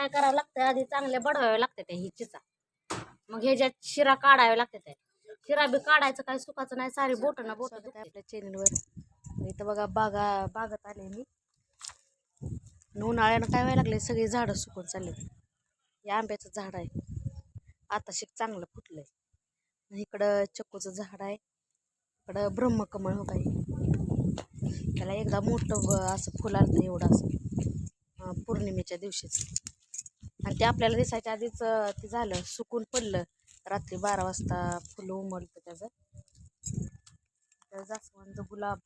काय करावं लागतं आधी चांगल्या बडवाव्या लागतात त्या ही चिचा मग ह्याच्यात शिरा काढाव्या लागतात त्या. शिरा बी काढायचं काय सुखाचं नाही. सारी बोट ना बोट आपल्या चॅनलवर इथं बघा बागा बागत आले मी. उन्हाळ्यानं काय व्हायला लागले सगळी झाडं सुकून चालले हे आंब्याचं झाड आहे. आता शिक चांगलं फुटलंय. इकडं चक्कूचं झाड आहे. इकडं ब्रह्मकमळ हो काही त्याला एकदा मोठं असं फुल आलं एवढं असं. पौर्णिमेच्या दिवशीच. आणि ते आपल्याला दिसायच्या आधीच ते झालं सुकून पडलं. रात्री बारा वाजता फुलं उमलतं त्याचं. तर जास्वंद गुलाब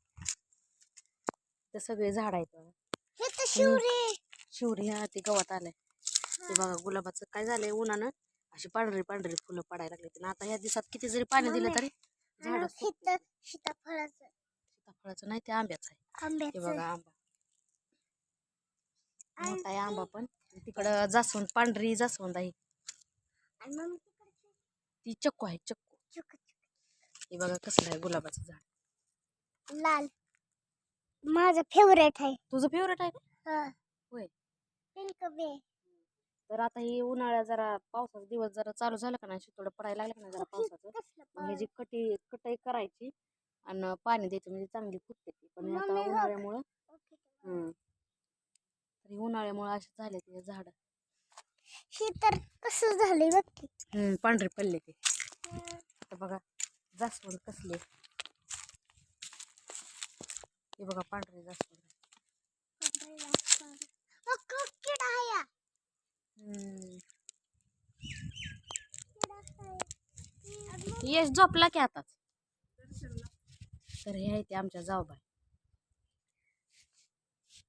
ते सगळे झाड आहेत बघा. शिवरी. हा ते गवत आलंय. ते बघा गुलाबाचं काय झालंय उन्हानं अशी पांढरी पांढरी फुलं पडायला लागली आणि आता ह्या दिवसात किती जरी पाणी दिलं तरी झाड सीताफळाचं. सीताफळाचं नाही ते आंब्याचं आहे. हे बघा आंबा. आहे आंबा पण. तिकडं जास्वंद पांढरी जास्वंद आहे. ती चक्कू आहे चक्कू. हे बघा कसलं आहे गुलाबाचं झाड. लाल. माझं फेवरेट आहे. तुझं फेवरेट आहे का? होय. तर आता ही उन्हाळ्या जरा पावसाचा दिवस जरा चालू झालं का नाही? थोडं पडायला लागलं का नाही जरा पावसाचं? ह्याची कटी कटाई करायची आणि पाणी द्यायचं म्हणजे चांगली फुटते ती. पण आता हो. उन्हाळ्यामुळं तर हे उन्हाळ्यामुळं असे झाले ते झाड. हे तर कसं झालंय बघ की. हम्म पांढरे पडले ते. आता बघा जास्वंद कसले. हे बघा पांढरे जास्वंद. किडा आहे या. हम्म. किडा आहे. यश झोपला की आताच. तर हे आहे ते आमच्या जाऊबाई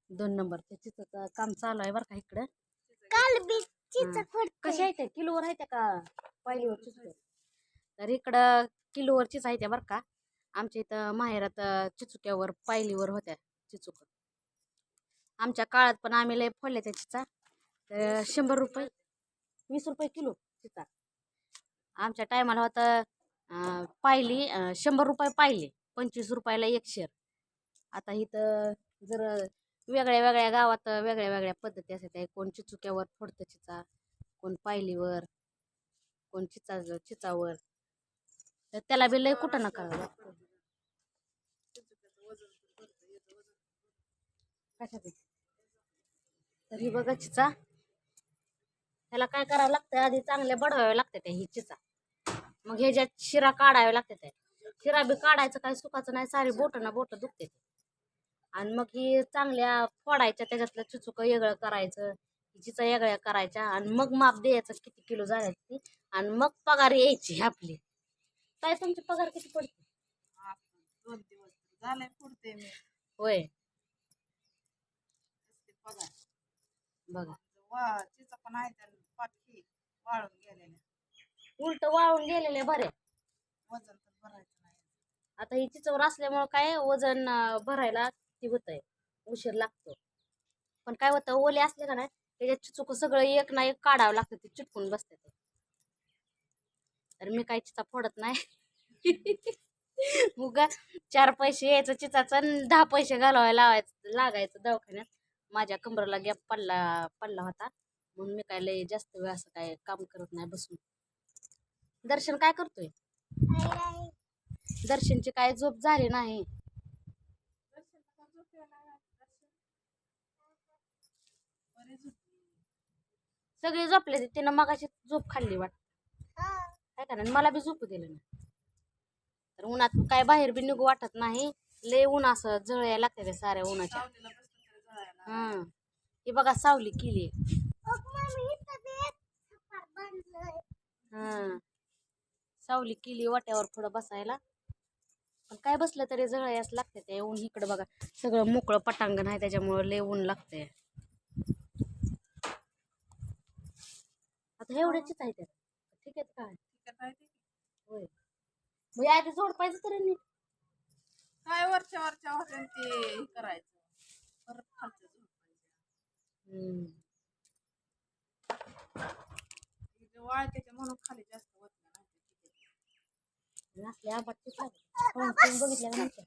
दोन नंबर. त्याचं काम चालू आहे बरं का इकडं. काल बी चिंच कशा आहेत त्या किलोवर आहेत त्या का? पायलीवर तर इकडं किलोवरचीच आहे त्या बरं का. आमच्या इथं माहेरात चिचुक्यावर पायलीवर होत्या चिचुक. आमच्या काळात पण आम्ही लय फोडल्या त्या चिचा तर शंभर रुपये वीस रुपये किलो चिचा आमच्या टायमाला होतं पायली शंभर रुपये पायली पंचवीस रुपयाला एक शेर. आता इथं जर वेगळ्या वेगळ्या गावात वेगळ्या वेगळ्या पद्धती असतात. कोण चिचुक्यावर फोडतं चिचा कोण पायलीवर कोण चिचा चिचावर. तर त्याला बी लय कुठं नका लागतं. तरी तर ही बघा चिचा. त्याला काय करावं लागतं आधी चांगल्या बडवाव्या लागतात त्या ही चिचा. मग ह्याच्यात शिरा काढाव्या लागतात त्या. शिरा बी काढायचं काय सुखाचं नाही. सारी बोट ना बोट दुखते आणि मग ही चांगल्या फोडायच्या त्याच्यातलं चिचुक वेगळं करायचं चिचा वेगळ्या करायच्या आणि मग माप द्यायचं किती किलो झाल्या ती आणि मग पगार यायची आपली. काय तुमची पगार किती पडते? दोन दिवस झाले पुरते मी. होय. पगार. बघा. वा तिचं पण आहे त्या पाठी वाळून उलट वाळून गेलेले बरे वजन तर भरायचं नाही. आता ही चिचवर असल्यामुळं काय वजन भरायला ती होतंय. उशीर लागतो. पण काय होतं ओले असले का नाही त्याच्यात चिचुक सगळं एक ना एक काढावं लागतं ते चिटकून बसते ते. तर मी काय चिचा फोडत नाही. उगा चार पैसे यायचं चिचाचं आणि दहा पैसे घालवायला लावायचं लागायचं दवाखान्यात. माझ्या कमरला गॅप पडला पडला होता. म्हणून मी काय लय जास्त वेळ असं काय काम करत नाही बसून. दर्शन काय करतोय? दर्शनची काय झोप झाली नाही बरीच होती. सगळी झोपले. ते तिनं मगाशी झोप खाल्ली वाट काय कारण मला बी झोपू दिलं नाही. तर उन्हात काय बाहेर बी निघू वाटत नाही. लय ऊन असं जळायला लागते ते साऱ्या उन्हाच्या. हा. ही बघा सावली केली. हा. सावली केली वाट्यावर पुढं बसायला. पण काय बसलं तरी जळायच लागते ते ऊन. इकडं बघा सगळं मोकळं पटांगण आहे त्याच्यामुळं लय ऊन लागते आता एवढ्याचीच आहे ठीक आहे काय. होय. मग आधी जोड पाहिजे तरी नीट. काय वरच्या वरच्या होत्या ते करायचं. परत खालचं झोपायचं हम्म. ते म्हणून खाली जास्त होत नाही आंबाचे बघितल्या का नव्हत्या?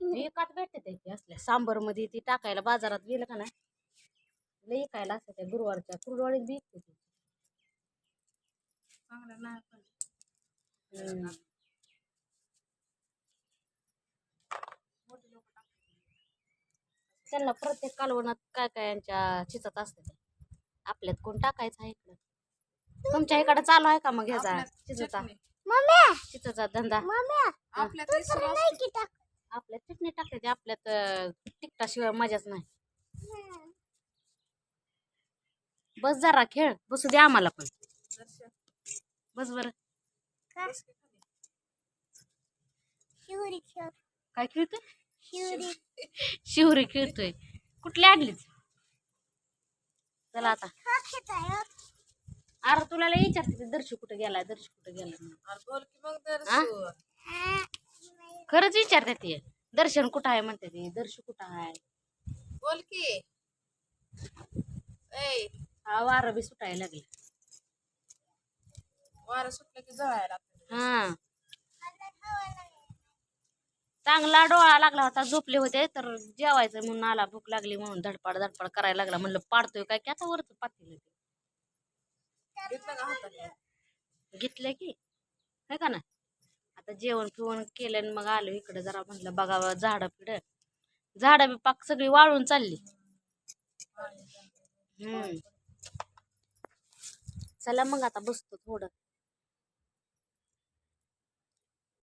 विकात भेटते ते की असल्या सांबरमध्ये ती टाकायला बाजारात गेलं का नाही लई इकायला असते त्या गुरुवारच्या कुरडवाडीत बी विकते ती. चांगलं नाही पण. हम्म. मोठी लोक टाकतात. त्यांना प्रत्येक कालवणात काय काय यांच्या चिचत असते ते. आपल्यात कोण टाकायचं आहे इकडं? तुमच्या इकडं चालू आहे का मग ह्याचा आपल्यात चिचचा? चटणी. मम्मी चिचचा धंदा. मम्मी आपल्यात सुरू नाही की टाक आपल्यात चटणी टाकते ते आपल्यात तिखटाशिवाय मजाच नाही. बस जरा खेळ बसू दे आम्हाला पण. बस बरं. काय खेळतोय? शिवरी. शिवरी खेळतोय. कुठली आणलीच चला आता. हा अरे तुला विचारते दर्शी कुठे गेलाय दर्शी कुठे गेलाय खरंच विचारते ते. दर्शन कुठं आहे म्हणते ते. दर्शी कुठं आहे? बोल की. हा वारं बी सुटायला लागले. वारं सुटलं की जळायला लागतं. हा. चांगला डोळा लागला होता झोपले होते तर जेवायचं म्हणून आला भूक लागली म्हणून धडपड धडपड करायला लागला. म्हणलं पाडतोय काय? की आता वरच पातील घेतलं का घेतलं की. है का ना आता जेवण फिवण केलं आणि मग आलो इकडे जरा म्हटलं बघावं झाडं पिढ झाडं बी पाक सगळी वाळून चालली. हम्म. चला मग आता बसतो थोडं.